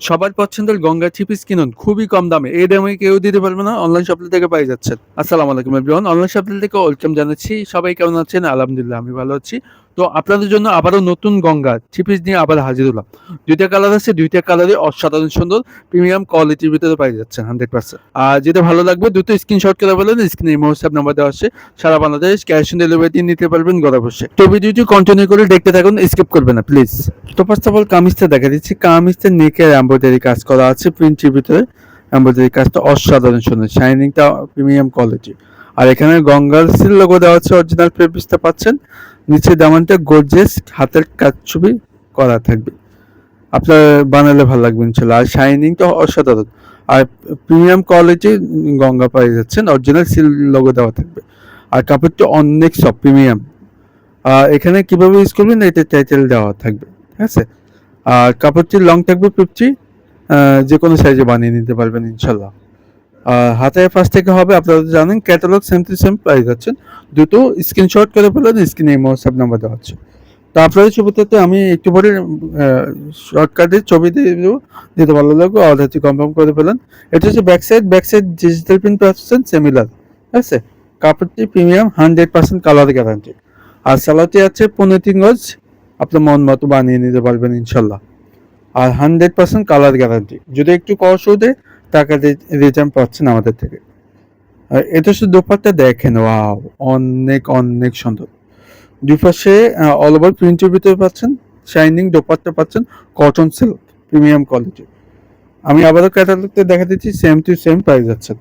সবার পছন্দের গঙ্গা চিপিস কিনুন, খুবই কম দামে। এই দামে কেউ দিতে পারবে না অনলাইন শপিং থেকে পাই যাচ্ছেন। আসসালামু আলাইকুম এভরিওয়ান অনলাইন শপিং থেকে ওয়েলকাম জানাচ্ছি। সবাই কেমন আছেন? আলহামদুলিল্লাহ, আমি ভালো আছি। তো আপনাদের জন্য আবারও নতুন গঙ্গা চিপিস নিয়ে আবার হাজির হলাম। দুইটা কালার আছে, দুইটা কালারে অসাধারণ সুন্দর প্রিমিয়াম কোয়ালিটির ভিতরে পাই যাচ্ছেন হান্ড্রেড পার্সেন্ট আর যেটা ভালো লাগবে দুটো স্ক্রিনশট করে বলেন স্ক্রিনে হোয়াটসঅ্যাপ নাম্বার দেওয়া আছে। সারা বাংলাদেশ ক্যাশ অন ডেলিভারি নিতে পারবেন ঘরে বসে। তো ভিডিওটি কন্টিনিউ করে দেখতে থাকুন স্কিপ করবেন না প্লিজ তো ফার্স্ট অফ অল কামিজটা দেখা দিচ্ছি। কামিজটা নেকের এম্ব্রয়ডারি কাজ করা আছে প্রিন্টের ভিতরে। এম্ব্রয়ডারি কাজটা অসাধারণ সুন্দর শাইনিংটা প্রিমিয়াম কোয়ালিটি আর এখানে গঙ্গার সিল লোগো দেওয়া আছে অরিজিনাল পেপিসটা পাচ্ছেন। নিচে দামানটা গর্জেস হাতের কাজ ছবি করা থাকবে। আপনার বানালে ভালো লাগবে ইনশাল্লাহ। আর শাইনিংটা অসাধারণ। আর প্রিমিয়াম কোয়ালিটি গঙ্গা পাই যাচ্ছেন। অরিজিনাল সিল লোগো দেওয়া থাকবে। আর কাপড়টা অনেক সব প্রিমিয়াম এখানে কীভাবে ইউজ করবেন এটা টাইটেল দেওয়া থাকবে। ঠিক আছে? আর কাপড়টির লং থাকবে ফিফটি যে কোনো সাইজে বানিয়ে নিতে পারবেন ইনশাল্লাহ। আর হাতের পাশ থেকে হবে, আপনারা জানেন catalogue same to same price যাচ্ছেন দুটো স্ক্রিনশট করে ফেলেন স্ক্রিনে এই হোয়াটসঅ্যাপ নাম্বার দেওয়া হচ্ছে। তো আপনাদের ছবিটাতে আমি একটু পরে শর্টকাটের ছবি দিয়ে যেতে ভালো লাগবে অর্ডারটি কনফার্ম করে ফেলেন। এটা হচ্ছে back side back side digital print পাচ্ছেন সেমিলার ঠিক আছে? কাপড়টি premium hundred percent colour guarantee আর সালাটি আছে পনেরো তিন গজ আপনার মন মতো বানিয়ে নিতে পারবেন, ইনশাল্লাহ। আর হান্ড্রেড পার্সেন্ট কালার গ্যারান্টি যদি একটু কষ্ট দেয় টাকা রিটার্ন পাচ্ছেন আমাদের থেকে। আর এটা শুধু দোপারটা দেখেন, ওয়াও, অনেক অনেক সুন্দর। দুপাশে অল ওভার প্রিন্টের ভিতরে পাচ্ছেন শাইনিং দোপারটা পাচ্ছেন কটন সিল্ক প্রিমিয়াম কোয়ালিটি আমি আবারও ক্যাটালগতে দেখা দিচ্ছি সেম টু সেম প্রাইস যাচ্ছেন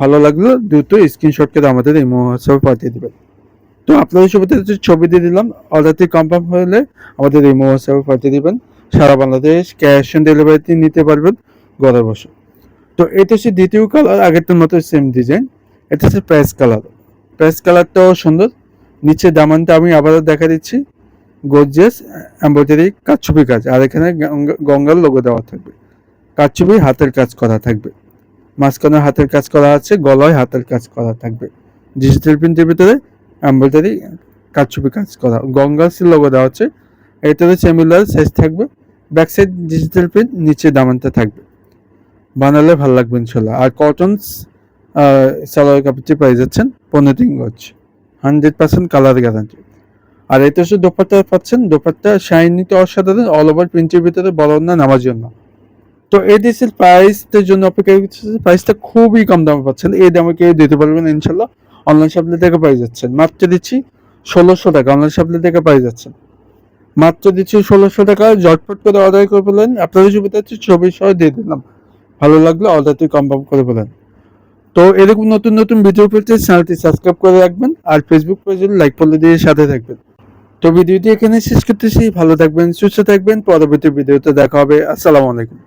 ভালো লাগল, দ্রুত স্ক্রিনশট করে আমাদের এই হোয়াটসঅ্যাপে পাঠিয়ে দেবেন। তো আপনাদের যে ছবি দিয়ে দিলাম অর্ডারটি কনফার্ম হলে আমাদের এই হোয়াটসঅ্যাপে পাঠিয়ে দিবেন। সারা বাংলাদেশ ক্যাশ অন ডেলিভারিতে নিতে পারবেন ঘরে বসে। তো এটা হচ্ছে দ্বিতীয় কালার আগেরটার মতো সেম ডিজাইন এটা হচ্ছে প্রাইস কালার প্রাইস কালারটাও সুন্দর। নিচে দামানটা আমি আবারও দেখা দিচ্ছি। গর্জিয়াস এম্ব্রয়ডারি কাচ্ছবি কাজ। আর এখানে গঙ্গা- গঙ্গার লোগো দেওয়া থাকবে। কাচ্ছবি হাতের কাজ করা থাকবে। মাঝখানে হাতের কাজ করা আছে, গলায় হাতের কাজ করা থাকবে। ডিজিটাল প্রিন্টের ভিতরে এম্ব্রয়ডারি কাচ্ছবি কাজ করা। গঙ্গা সিল লোগো দেওয়া আছে। এটাতে সেমিলার সাইজ থাকবে। ব্যাক সাইড ডিজিটাল প্রিন্ট নিচে দামানটা থাকবে। বানালে ভালো লাগবে ইনশাল্লাহ। আর কটনস সালোয়ার কাপড়টি পেয়ে যাচ্ছেন পনেরো তিন গজ। হান্ড্রেড পার্সেন্ট কালার গ্যারান্টি আর এটা হচ্ছে দোপাট্টা পাচ্ছেন, দোপাট্টা শাইনিতে অসাধারণ অল ওভার প্রিন্টের ভিতরে বড় না, নামার জন্য। তো এই দেশের প্রাইসের জন্য অপেক্ষা করছে প্রাইসটা খুবই কম দামে পাচ্ছেন, এই দামে কেউ দিতে পারবেন ইনশাল্লাহ। অনলাইন শপলে থেকে পাই যাচ্ছেন। মাত্র দিচ্ছি ষোলোশো টাকা অনলাইন শপলে থেকে পাই যাচ্ছেন। মাত্র দিচ্ছি ষোলোশো টাকা জটপট করে অর্ডার করে ফেলেন। আপনাদের সুবিধা হচ্ছে ছবি সহ দিয়ে দিলাম। ভালো লাগলে অর্ডারটি কনফার্ম করে বলেন। তো এরকম নতুন নতুন ভিডিও পেতে চ্যানেলটি সাবস্ক্রাইব করে রাখবেন আর ফেসবুক পেজে লাইক ফলো দিয়ে সাথে থাকবেন। তো ভিডিওটি এখানে শেষ করতেছি। ভালো থাকবেন, সুস্থ থাকবেন। পরবর্তী ভিডিওতে দেখা হবে। আসসালামু আলাইকুম।